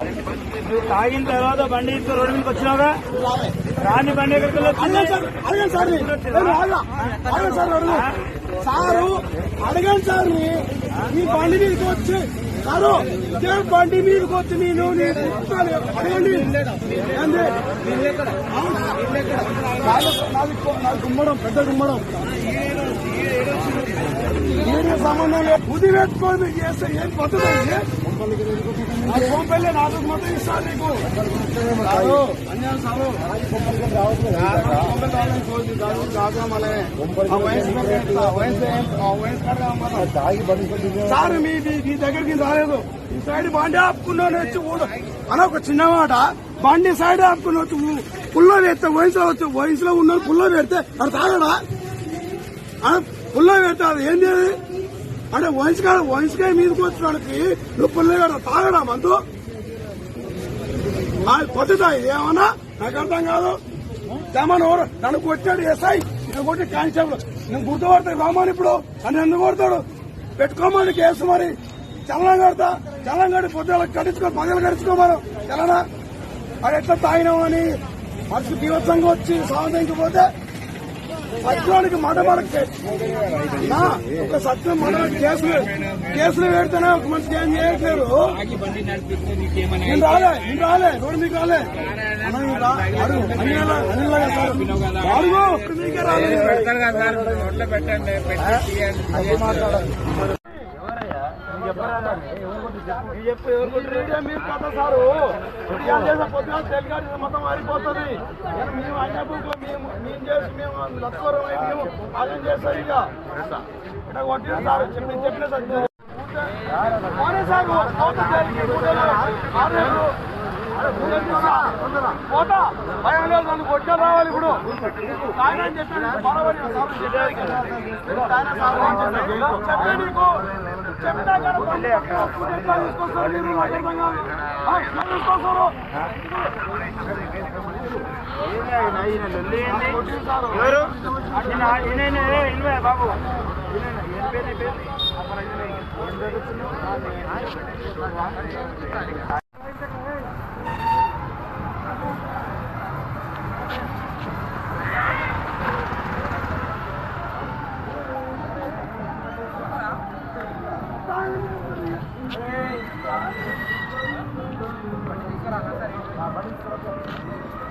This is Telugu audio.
నువ్వు తాగిన తర్వాత బండి ఇస్తే రోడ్డు మీదకి వచ్చినావుగా? రాని బండి ఎక్కడికి సార్ అడగండి సార్. ఈ బండి మీదకి వచ్చి సారు ఇదే బండి మీదకి వచ్చి నేను. అడగండి. గుమ్మడం పెద్ద గుమ్మడం. సంబంధం లేదు. బుద్ధి పెట్టుకోండి మీకు చేస్తే ఏం పద్ధతి ఇది? నా నాకు మొత్తం ఇస్తాను నీకు అన్యాయం సారు సార్ మీ మీ- దగ్గరికి రాలేదు. ఈ సైడ్ బండి ఆపుకున్నాను వచ్చి ఊడ- అని ఒక చిన్న మాట. బండి సైడ్ ఆపుకుని వచ్చి పుల్లో పెడితే వయసులో వచ్చి వయసులో ఉన్న పుల్లో పెడితే అది తాగడా? పుల్లో పెడితే అది ఏంది అంటే వంశకాయ వంశకాయ మీదకి వచ్చినానికి నువ్వు పుల్లగాడ తాగడా మందు? కొట్టుదా ఇది ఏమన్నా? నాకు అర్థం కాదు. తెమ్మని నన్ను కొట్టాడు ఎస్ఐ. నేను కొట్టి కానిస్టేబుల్. నేను గుర్తుపడతాడు రామాని ఇప్పుడు. అని ఎందుకు కొడతాడు? పెట్టుకోమని కేసు మరి. చలనం కడతా. చలనం కడి పొద్దుల కట్టించుకో పగలు కట్టించుకోమను. చలనా? అది ఎట్లా తాగినామని మనసు బీభత్సంగా వచ్చి సాధించకపోతే పోతే సత్యానికి మడమడకే నా ఒక సత్యం మడమకి కేసులు కేసులు పెడితేనే ఒక మనిషికి ఏం చేయట్లేరు. నేను రాలే నేను రాలే రోడ్డు మీకు రాలే. అడుగు అడుగు మీకే రాలేదు చెప్పు ఎవరు మీరు సారు ఏం పొద్దున తెలుగాడి మొత్తం మారిపోతుంది మేము అన్న మేము మేము చేసి మేము లక్కోరం మేము అదేం చేస్తారు ఇక ఇక్కడ కొట్టిన సార్ చెప్పి చెప్పిన సార్ అవునే భయం లేదు నన్ను రావాలి ఇప్పుడు ఆయన అని నీకు. ఎవరు బాబు ఈయన- పేరు? இருக்கிறாங்க சார்.